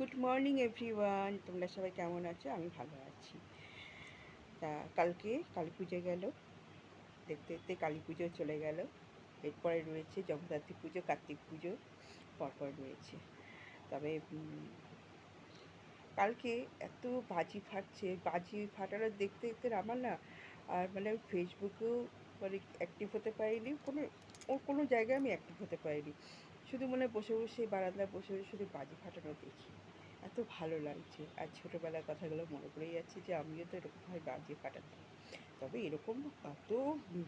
Good morning everyone তোমরা সবাই কেমন আছো? আমি ভালো আছি। তা কালকে কালী পুজো গেল। দেখতে দেখতে কালী পুজো চলে গেল। এরপরে রয়েছে জগদ্ধাত্রী পুজো, কার্তিক পুজো পরপর রয়েছে। তবে কালকে এত বাজি ফাটছে। বাজি ফাটানো দেখতে দেখতে আমার না, আর মানে ফেসবুকেও মানে অ্যাক্টিভ হতে পারিনি। কোনো ওর কোনো জায়গায় আমি অ্যাক্টিভ হতে পারিনি। শুধু মনে বসে বসে, বারান্দায় বসে বসে শুধু বাজি ফাটানো দেখি। ভালো লাগছে। আর ছোটোবেলার কথাগুলো মনে পড়ে যাচ্ছে যে, আমিও তো এরকমভাবে বাজি ফাটাতাম তবে এরকম এত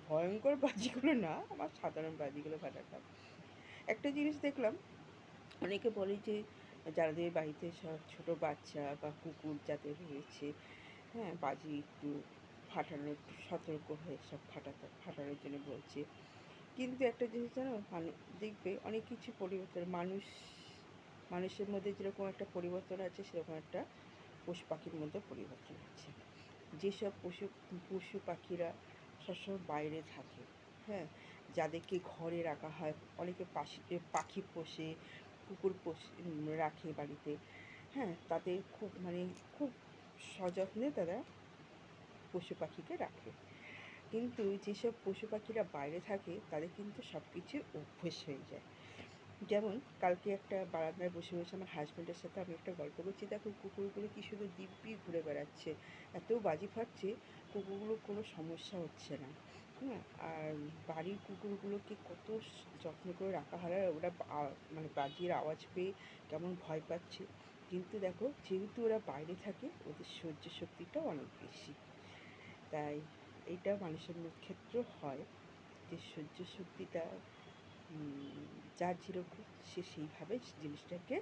ভয়ঙ্কর বাজিগুলো না, আমার সাধারণ বাজিগুলো ফাটাতাম একটা জিনিস দেখলাম, অনেকে বলে যে, যাদের বাড়িতে সব ছোটো বাচ্চা বা কুকুর যাদের রয়েছে হ্যাঁ বাজি একটু ফাটানো, একটু সতর্ক হয়ে সব ফাটাতে, ফাটানোর জন্য বলছে। কিন্তু একটা জিনিস জানো মানে দেখবে অনেক কিছু পরিবর্তন, মানুষ মানুষের মধ্যে যেরকম একটা পরিবর্তন আছে, সেরকম একটা পশু পাখির মধ্যে পরিবর্তন আছে যেসব পশু পশু পাখিরা সবসময় বাইরে থাকে হ্যাঁ? যাদেরকে ঘরে রাখা হয়, অনেকে পাশি পাখি পোষে, কুকুর পোষে রাখে বাড়িতে হ্যাঁ? তাদের খুব মানে খুব সযত্নে তারা পশু পাখিকে রাখে। কিন্তু যেসব পশু পাখিরা বাইরে থাকে, তাদের কিন্তু সব কিছু অভ্যেস হয়ে যায়। যেমন কালকে একটা বারান্দায় বসে বসে আমার হাজব্যান্ডের সাথে আমি একটা গল্প করছি, দেখো কুকুরগুলো কি শুধু দিব্যি ঘুরে বেড়াচ্ছে, এত বাজি ফাটছে, কুকুরগুলোর কোনো সমস্যা হচ্ছে না। হ্যাঁ আর বাড়ির কুকুরগুলোকে কত যত্ন করে রাখা হয় ওরা মানে বাজির আওয়াজ পেয়ে কেমন ভয় পাচ্ছে। কিন্তু দেখো, যেহেতু ওরা বাইরে থাকে, ওদের সহ্য শক্তিটাও অনেক বেশি। তাই এটা মানুষের ক্ষেত্রেও হয় যে সহ্য শক্তিটা যার যেরকম সে সেইভাবে জিনিসটাকে